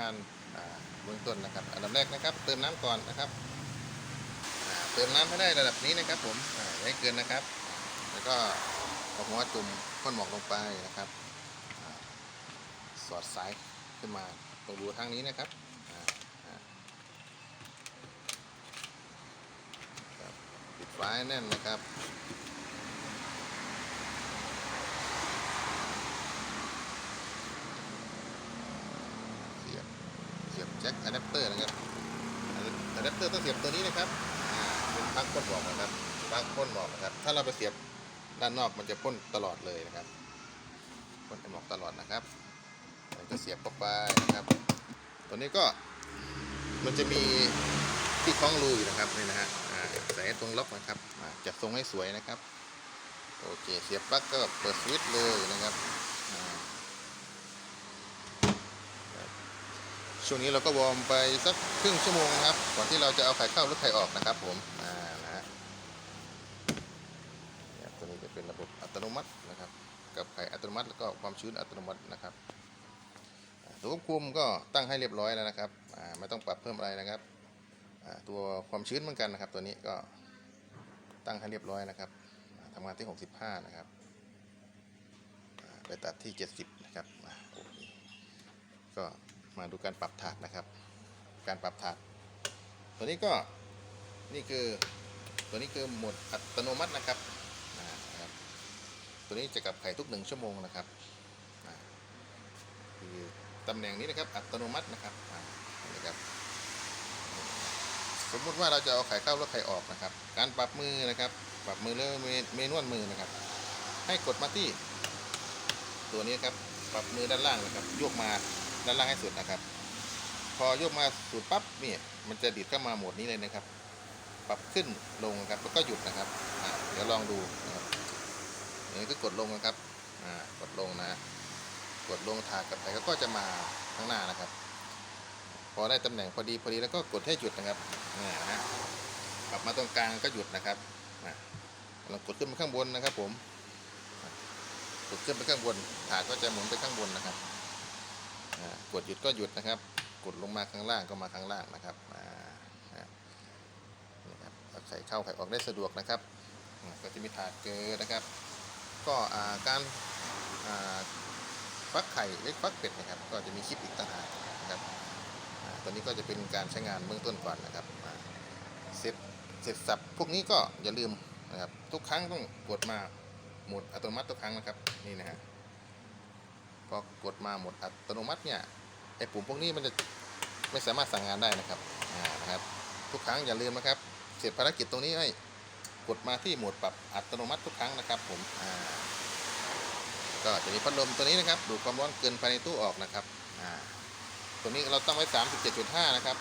งานเบื้องต้นนะครับ อันดับแรกนะครับ เติมน้ำก่อนนะครับเติมน้ำให้ได้ระดับนี้นะครับ ผมอ่าอย่าเกินนะครับ แล้วก็เอาหัวจุ่มข้นหมอกลงไปนะครับสอดสายขึ้นมาตรงรูทางนี้นะครับปิดฝาให้แน่นนะครับ เสียบเสียบ แอะแดปเตอร์นะครับอะแดปเตอร์ต้องเสียบตัวนี้นะครับเป็นปลั๊กพ่นบอกนะครับปลั๊กพ่นบอกนะครับ ถ้าเราไปเสียบด้านนอกมันจะพ่นตลอดเลยนะครับพ่นไอหมอกตลอดนะครับมันก็เสียบเข้าไปนะครับ ตัวนี้ก็มันจะมีที่คล้องรูอยู่นะครับนี่นะฮะอ่าใส่ตรงล็อกนะครับจัดทรงให้สวยนะครับ โอเค เสียบปลั๊กก็เปิดสวิตช์เลยนะครับอ่า ช่วงนี้เราก็วอร์มไปสักครึ่งชั่วโมงนะครับ ก่อนที่เราจะเอาไข่เข้าหรือไข่ออกนะครับ ผมอ่านะฮะตัวนี้จะเป็นระบบอัตโนมัตินะครับ กับไข่อัตโนมัติแล้วก็ความชื้นอัตโนมัตินะครับตัวควบคุมก็ตั้งให้เรียบร้อยแล้วนะครับไม่ต้องปรับเพิ่มอะไรนะครับตัวความชื้นเหมือนกันนะครับ ตัวนี้ก็ตั้งให้เรียบร้อยนะครับอ่าทำงานที่ 65 นะครับไปตัดที่ 70 นะครับก็ มาดูการปรับถาดนะครับ การปรับถาด ตัวนี้ก็นี่คือตัวนี้คือโหมดอัตโนมัตินะครับนะครับ ตัวนี้จะกลับไข่ทุกหนึ่งชั่วโมงนะครับคือตำแหน่งนี้นะครับอัตโนมัตินะครับนะครับสมมุติว่าเราจะเอาไข่เข้าแล้วไข่ออกนะครับ การปรับมือนะครับ ปรับมือแล้วเมเมนวลมือนะครับ ให้กดมาที่ ตัวนี้ครับ ปรับมือด้านล่างนะครับโยกมา ด้านล่างให้สุดนะครับ พอยกมาสุดปั๊บเนี่ยมันจะดีดเข้ามาโหมดนี้เลยนะครับ ปรับขึ้นลงครับแล้วก็หยุดนะครับเดี๋ยวลองดูนะครับอย่างนี้ก็กดลงนะครับกดลงนะ กดลงถาดกับไข่ก็จะมาข้างหน้านะครับ พอได้ตำแหน่งพอดีพอดีแล้วก็กดให้หยุดนะครับนี่นะฮะปรับมาตรงกลางก็หยุดนะครับอะเรากดขึ้นไปข้างบนนะครับ ผมกดขึ้นไปข้างบนถาดก็จะหมุนไปข้างบนนะครับ กดหยุดก็หยุดนะครับ กดลงมาข้างล่างก็มาข้างล่างนะครับนี่ครับเอาไข่เข้าไข่ออกได้สะดวกนะครับ ก็จะมีถาดเกลือนะครับ ก็การฟักไข่เล็กฟักเป็ดนะครับ ก็จะมีคลิปอีกต่างหากนะครับตัวนี้ก็จะเป็นการใช้งานเบื้องต้นก่อนนะครับเสร็จเสร็จสับพวกนี้ก็อย่าลืมนะครับทุกครั้งต้องกดมาหมดอัตโนมัติทุกครั้งนะครับนี่นะฮะพ อ กดมาหมดอัตโนมัติเนี่ยไอ้ปุ่มพวกนี้มันจะไม่สามารถสั่งงานได้นะครับอ่านะครับ ทุกครั้งอย่าลืมนะครับ เสร็จภารกิจตรงนี้ให้กดมาที่โหมดปรับอัตโนมัติทุกครั้งนะครับ ผมอ่าก็จะมีพัดลมตัวนี้นะครับ ดูดความร้อนเกินภายในตู้ออกนะครับอ่าตัวนี้เราตั้งไว้ 37.5 นะครับ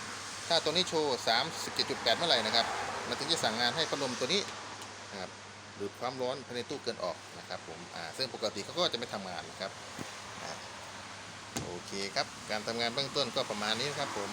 ถ้าตัวนี้โชว์ 37.8 เมื่อไหร่นะครับ มันถึงจะสั่งงานให้พัดลมตัวนี้นะครับดูดความร้อนภายในตู้เกินออกนะครับผม อ่า ซึ่งปกติเขาก็จะไม่ทำงานนะครับ เคครับ การทำงานเบื้องต้นก็ประมาณนี้นะครับผม